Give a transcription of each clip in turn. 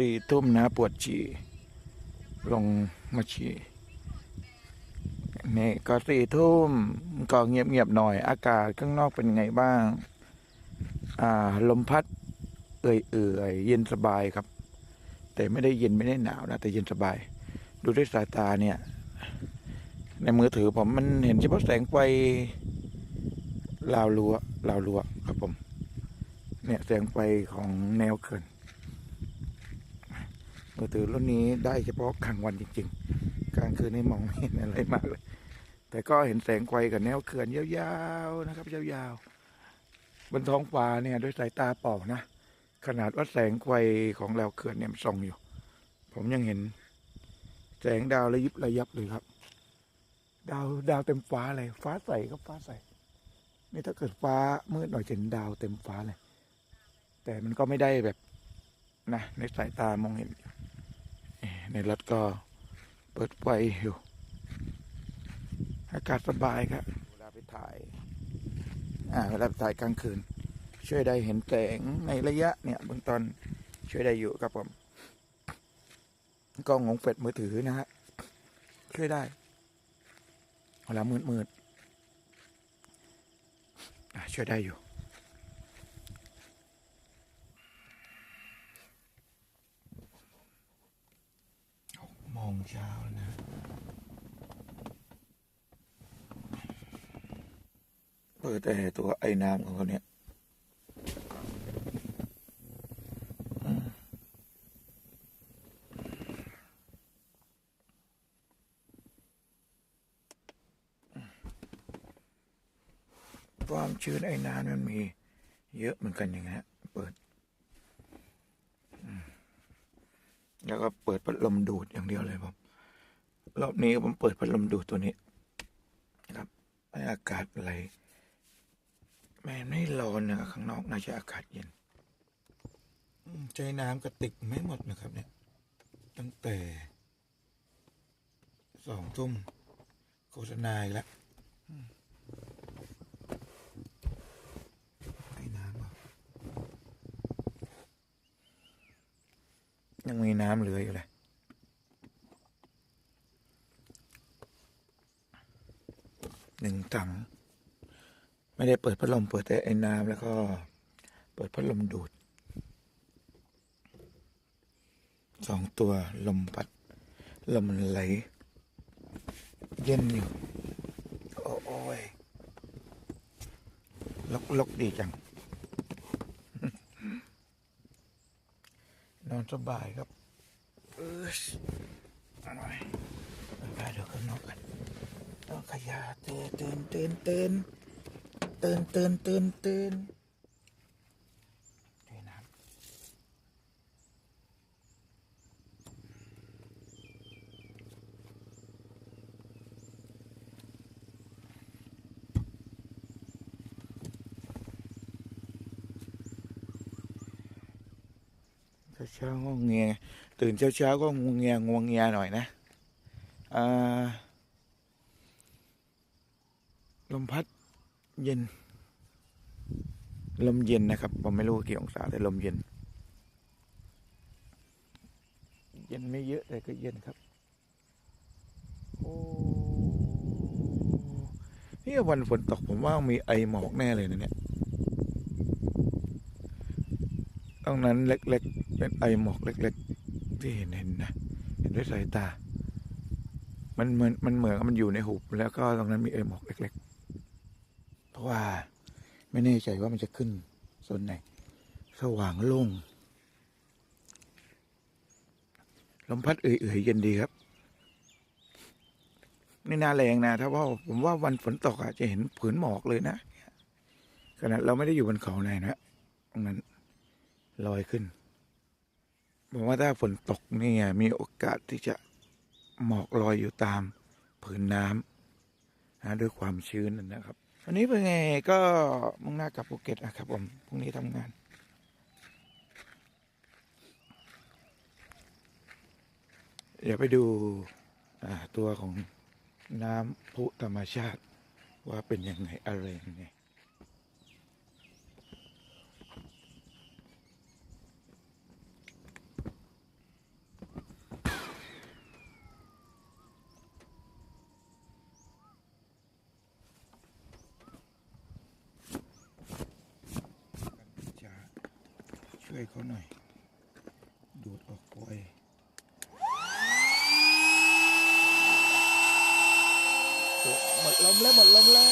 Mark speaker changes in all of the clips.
Speaker 1: สี่ทุ่มนะปวดฉี่ลงมาฉี่นี่ก็สี่ทุ่มก็เงียบๆหน่อย อากาศข้างนอกเป็นไงบ้าง อ่า ลมพัด เอื่อยๆเย็นสบายครับ แต่ไม่ได้เย็นไม่ได้หนาวนะแต่เย็นสบาย ดูด้วยสายตาเนี่ย ในมือถือผมมันเห็นเฉพาะแสงไฟราวรั้วราวรั้วครับผม เนี่ยแสงไฟของแนวเขื่อน มือถือรุ่นนี้ได้เฉพาะกลางวันจริงๆ กลางคืนนี่มองไม่เห็นอะไรมากเลย แต่ก็เห็นแสงไฟกับแนวเขื่อนยาวๆนะครับ ยาวๆ บนท้องฟ้าเนี่ยด้วยสายตาเปล่านะ ขนาดว่าแสงไฟของแนวเขื่อนเนี่ยมันส่องอยู่ ผมยังเห็น แสงดาวระยิบระยับเลยครับ ดาวดาวเต็มฟ้าเลย ฟ้าใสก็ฟ้าใสนี่ถ้าเกิดฟ้ามืดหน่อยเห็นดาวเต็มฟ้าเลย แต่มันก็ไม่ได้แบบนะในสายตามองเห็นเอ่ ในรถก็เปิดไฟอยู่ อากาศสบายครับ เวลาไปถ่าย อ่า เวลาไปถ่ายกลางคืน ช่วยได้เห็นแสงในระยะเนี่ยเบื้องต้นช่วยได้อยู่ครับผมกล้องของเฟดมือถือนะฮะช่วยได้เวลามืดมืดๆช่วยได้อยู่ โมงเช้านะ เปิดแต่ตัวไอ้น้ำของเขาเนี่ยความชื้นไอ้น้ำมันมี เยอะเหมือนกันอย่างเงี้ยเปิดอืม แล้วก็เปิดพัดลมดูดอย่างเดียวเลยผมรอบนี้ผมเปิดพัดลมดูดตัวนี้นะครับให้อากาศอะไรแม่ไม่ร้อนนะครับข้างนอกน่าจะอากาศเย็นใช้น้ำกระติกไม่หมดนะครับเนี่ย ตั้งแต่สองทุ่มโฆษณาอีกแล้วอืมให้น้ำเหรอยังมี น้ำเหลืออยู่เลยหนึ่งถัง ไม่ได้เปิดพัดลมเปิดแต่ไอ้น้ำแล้วก็เปิดพัดลมดูดสองตัวลมพัด ลมไหล เย็นอยู่ โอ้โอ้ยลกลกดีจัง นอนสบายครับ Pues, vamos a ver. Claro que no. No, callate, ten, ten, ten. Ten, ten, ten, ten. ช้าๆงงเงียตื่นเช้าๆก็งวงเงียงวงเงียหน่อยนะลมพัดเย็น ลมเย็นนะครับ ผมไม่รู้กี่องศาแต่ลมเย็น เย็นไม่เยอะแต่ก็เย็นครับ โอ้นี่วันฝนตกผมว่ามีไอหมอกแน่เลยนะเนี่ย ตรงนั้นเล็ก ๆ เป็นไอหมอกเล็ก ๆ ที่เห็นเห็นนะเห็นด้วยสายตา มันเหมือนมันเหมือนมันอยู่ในหุบแล้วก็ตรงนั้นมีไอหมอกเล็ก ๆ เพราะว่าไม่แน่ใจว่ามันจะขึ้นโซนไหนสว่างโล่งลมพัดเอื่อยๆเย็นดีครับ นี่นาแรงนะถ้าว่าผมว่าวันฝนตกอะจะเห็นผืนหมอกเลยนะขนาดเราไม่ได้อยู่บนเขาไหนนะตรงนั้น ลอยขึ้นบอกว่าถ้าฝนตกนี่มีโอกาสที่จะหมอกลอยอยู่ตามผืนน้ำนะด้วยความชื้นนะครับวันนี้เป็นไงก็มุ่งหน้ากลับภูเก็ตนะครับผมพรุ่งนี้ทำงานเดี๋ยวไปดูตัวของน้ำพุธรรมชาติว่าเป็นยังไงอะไรยังไง วยเขาหน่อย ดูดออกไวโอ้หมดลมแล้วหมดลมแล้ว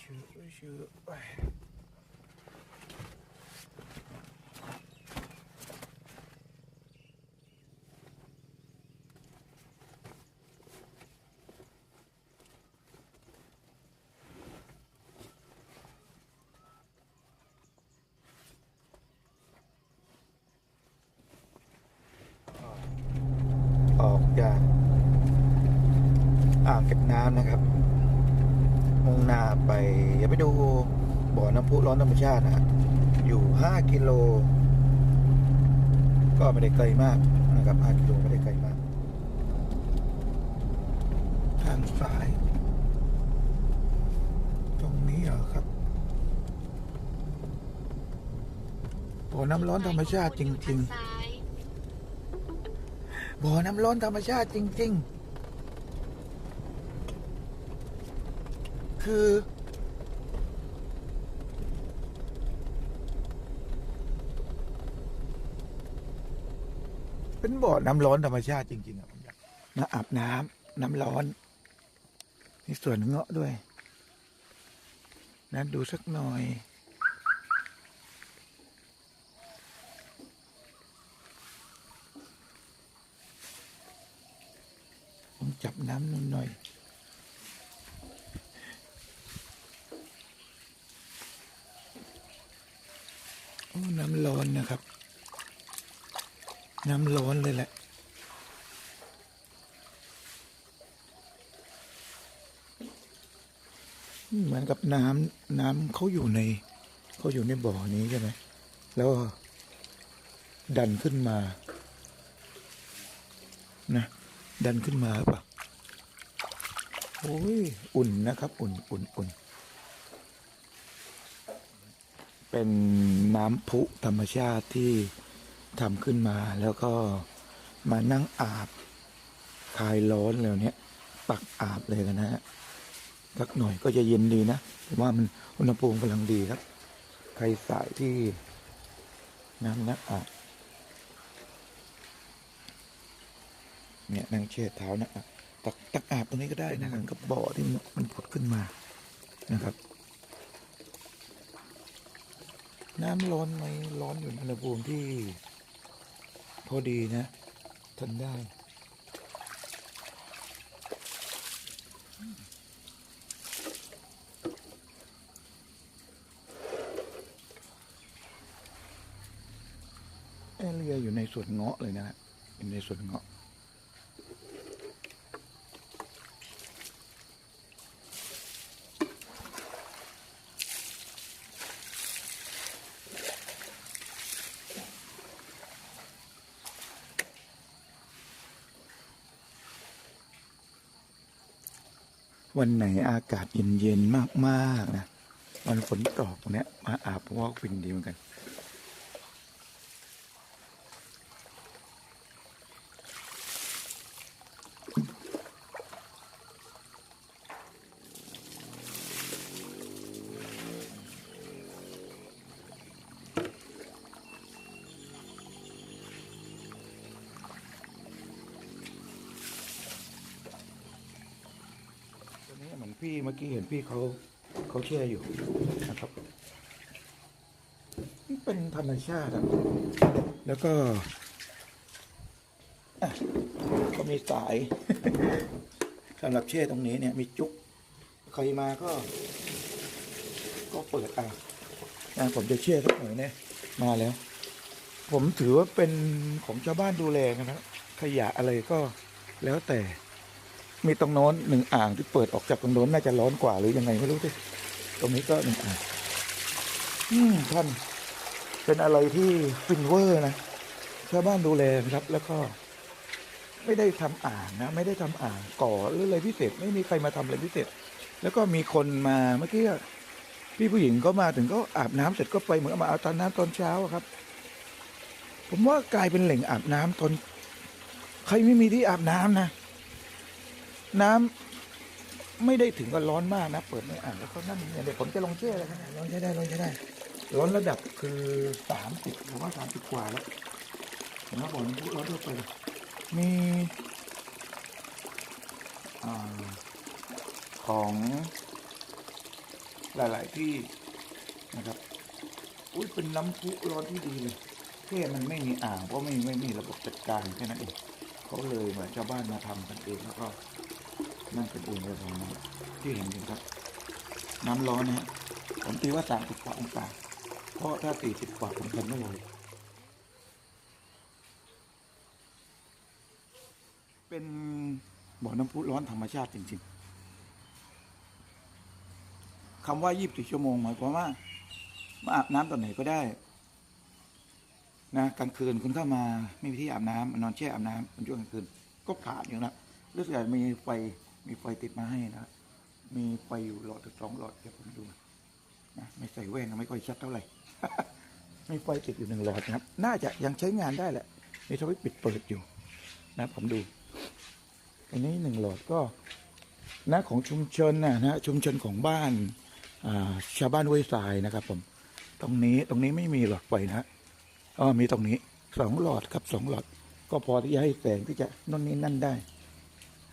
Speaker 1: ชื่อชื่อ จากอ่างเก็บน้ำนะครับมุ่งหน้าไปอย่าไปดูบ่อน้ำพุร้อนธรรมชาตินะอยู่ห้ากิโล ก็ไม่ได้ไกลมากนะครับห้ากิโลไม่ได้ไกลมาก ทางซ้าย ตรงนี้เหรอครับบ่อน้ำร้อนธรรมชาติจริง ๆ บ่อน้ำร้อนธรรมชาติจริง ๆ คือ เป็นบ่อน้ำร้อนธรรมชาติจริงๆอะมอาอาบน้ำน้ำร้อนมีส่วนเงาะด้วย นั้นดูสักหน่อย จับน้ำนิดหน่อยโอ้น้ำร้อนนะครับ น้ำร้อนเลยแหละเหมือนกับน้ำน้ำเขาอยู่ในเขาอยู่ในบ่อนี้ใช่ไหมแล้วดันขึ้นมา นะ ดันขึ้นมาป่ะ โอ้ยอุ่นนะครับอุ่นอุ่นอุ่นเป็นน้ำพุธรรมชาติที่ทำขึ้นมาแล้วก็มานั่งอาบคลายร้อนแล้วเนี้ยตักอาบเลยกันนะฮะสักหน่อยก็จะเย็นดีนะผมว่ามันอุณหภูมิกำลังดีครับ ใครสายที่น้ำนักอาบเนี่ยนั่งเช็ดเท้านะอะ ตักตักอาบตรงนี้ก็ได้นะเหมือนกับบ่อที่มันมันผุดขึ้นมานะครับ น้ำร้อนไหมร้อนอยู่ในอุณหภูมิที่ พอดีนะทนได้แอเรียอยู่ในสวนเงาะเลยนะฮะอยู่ในสวนเงาะ วันไหนอากาศเย็นๆมากๆนะวันฝนตกเนี้ยมาอาบวอกฟินดีเหมือนกัน ตัวนี้เหมือน พี่เมื่อกี้เห็นพี่เขาเขาแช่อยู่นะครับ เป็นธรรมชาติแล้วก็ก็มีสายสำหรับแช่ตรงนี้เนี่ยมีจุกใครมาก็ ก็เปิดอะนะผมจะแช่สักหน่อยเนี่ยมาแล้ว ผมถือว่าเป็นของชาวบ้านดูแลนะครับ ขยะอะไรก็แล้วแต่ มีตรงโน้นหนึ่งอ่างที่เปิดออกจากตรงโน้นน่าจะร้อนกว่าหรือยังไงไม่รู้สิตรงนี้ก็หนึ่งอ่างอืมท่านเป็นอะไรที่ฟินเวอร์นะชาวบ้านดูแลครับ แล้วก็ ไม่ได้ทำอ่างนะไม่ได้ทำอ่างก่อหรืออะไรพิเศษ ไม่มีใครมาทำอะไรพิเศษ แล้วก็มีคนมาเมื่อกี้พี่ผู้หญิงก็มาถึงก็อาบน้ำเสร็จก็ไปเหมือนมาเอาตอนน้ำตอนเช้าครับ ผมว่ากลายเป็นแหล่งอาบน้ำตอน ใครไม่มีที่อาบน้ำนะ น้ไม่ได้ถึงกับร้อนมากนะ เปิดไม่อ่านแล้วก็นั่นเนี่ยเดี๋ยวผมจะลองแช่เลยครับลองใช้ได้ลองใช้ได้ ร้อนระดับคือสามสิบหรือว่าสามสิบกว่าแล้วผมว่าบอกน้ำพุร้อนทั่วไปมีอของหลาย ๆ ที่นะครับ อุ้ยเป็นน้ำพุร้อนที่ดีเลยแค่มันไม่มีอ่างเพราะไม่ไม่มีระบบจัดการแค่นั้นเองเขาเลยเหมือนชาวบ้านมาทำกันเองแล้วก็ นั่นเป็นองเลยของน้ำที่เห็นอยู่ครับ น้ำร้อนนะฮะผมตีว่าสามสิบกว่าองศาเพราะถ้าสี่สิบกว่าผมทนไม่ไหวเป็นบ่อน้ำพุร้อนธรรมชาติจริงๆคำว่า24ชั่วโมงหมายความว่ามาอาบน้ำตอนไหนก็ได้นะกลางคืนคุณเข้ามาไม่มีที่อาบน้ำนอนแช่อาบน้ำในช่วงกลางคืน ก็ผ่านอยู่นะรู้สึกว่ามีไฟ มีไฟติดมาให้นะมีไฟอยู่หลอดสองหลอดเดี๋ยวผมดูนะไม่ใส่แว่นไม่ค่อยชัดเท่าไหร่มีไฟติดอยู่หนึ่งหลอดนะครับ น่าจะยังใช้งานได้แหละมีทวิตปิดเปิดอยู่นะผมดู อันนี้หนึ่งหลอดก็นะของชุมชนนะนะชุมชนของบ้านาชาวบ้านห้วยทรายนะครับ ผม ตรงนี้ตรงนี้ไม่มีหลอดไฟนะอ๋อมีตรงนี้สองหลอดครับสองหลอด ก็พอที่จะให้แสงที่จะนั่นนี่นั่นได้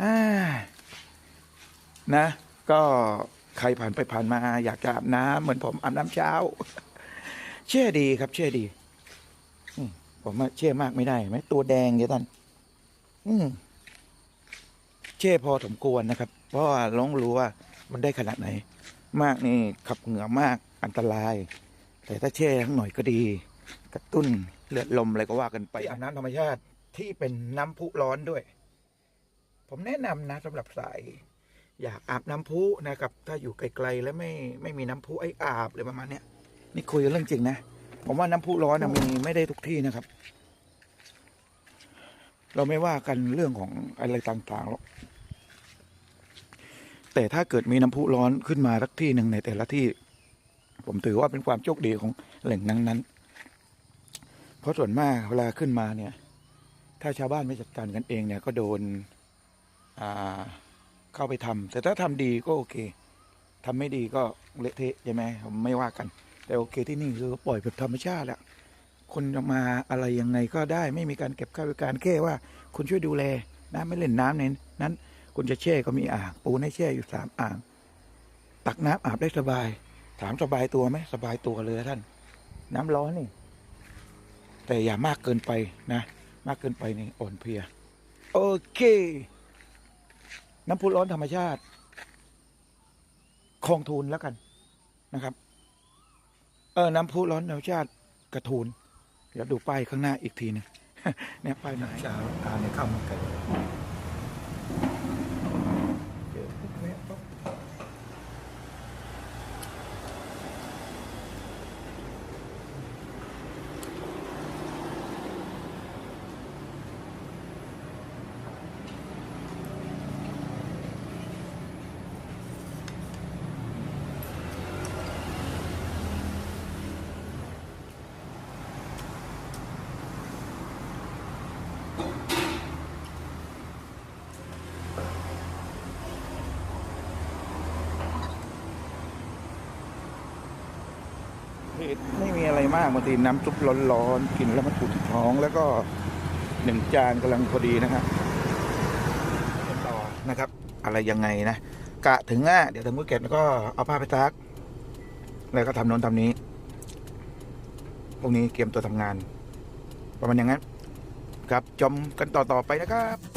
Speaker 1: อ่า นะ ก็ใครผ่านไปผ่านมา อยากจะอาบน้ำเหมือนผมอาบน้ำเช้า เชื่อดีครับ เชื่อดีอืมผมว่าเชื่อมากไม่ได้ไหมตัวแดงเดี๋ยวท่านอืมเชื่อพอสมควรนะครับ เพราะว่าลองรู้ว่ามันได้ขนาดไหน มากนี่ขับเหงื่อมากอันตราย แต่ถ้าแช่ทั้งหน่อยก็ดี กระตุ้นเลือดลมอะไรก็ว่ากันไปอาบน้ำธรรมชาติที่เป็นน้ำพุร้อนด้วย ผมแนะนำนะสำหรับสาย อยากอาบน้ำพุนะครับ ถ้าอยู่ไกลๆแล้วไม่ไม่มีน้ำพุไอ้อาบเลยประมาณเนี้ยนี่คุยกันเรื่องจริงนะผมว่าน้ำพุร้อนนะมีไม่ได้ทุกที่นะครับ เราไม่ว่ากันเรื่องของอะไรต่างๆหรอกแต่ถ้าเกิดมีน้ำพุร้อนขึ้นมาสักที่หนึ่งในแต่ละที่ ผมถือว่าเป็นความโชคดีของแหล่งนั้นนั้นๆ เพราะส่วนมากเวลาขึ้นมาเนี่ย ถ้าชาวบ้านไม่จัดการกันเองเนี่ยก็โดนอ่า เข้าไปทำแต่ถ้าทำดีก็โอเคทำไม่ดีก็เละเทะใช่ไหมผมไม่ว่ากัน แต่โอเคที่นี่คือปล่อยแบบธรรมชาติอะคนจะมาอะไรยังไงก็ได้ไม่มีการเก็บค่าบริการแค่ว่า คุณช่วยดูแลนะไม่เล่นน้ำในนั้น คุณจะแช่ก็มีอ่าง ปูให้แช่อยู่สามอ่าง ตักน้ำอาบได้สบาย ถามสบายตัวไหมสบายตัวเลยท่าน น้ำร้อนนี่ แต่อย่ามากเกินไปนะ มากเกินไปนี่อ่อนเพลีย โอเค น้ำพุร้อนธรรมชาติคลองทูลแล้วกันนะครับ เออน้ำพุร้อนธรรมชาติกระทูลเดี๋ยวดูป้ายข้างหน้าอีกทีนึงเนี่ยป้ายไหนจะตาเนี่ยเข้ามากัน ไม่มีอะไรมากบางทีน้ำซุปร้อนๆกินแล้วมันอุ่นท้อง แล้วก็หนึ่งจานกำลังพอดีนะครับต่อนะครับ อะไรยังไงนะกะถึงอะเดี๋ยวถึงภูเก็ตแล้วก็เอาผ้าไปซัก แล้วก็ทำโน้นทำนี้พวกนี้เตรียมตัวทำงาน ประมาณอย่างนั้น ครับชมกันต่อๆไปนะครับ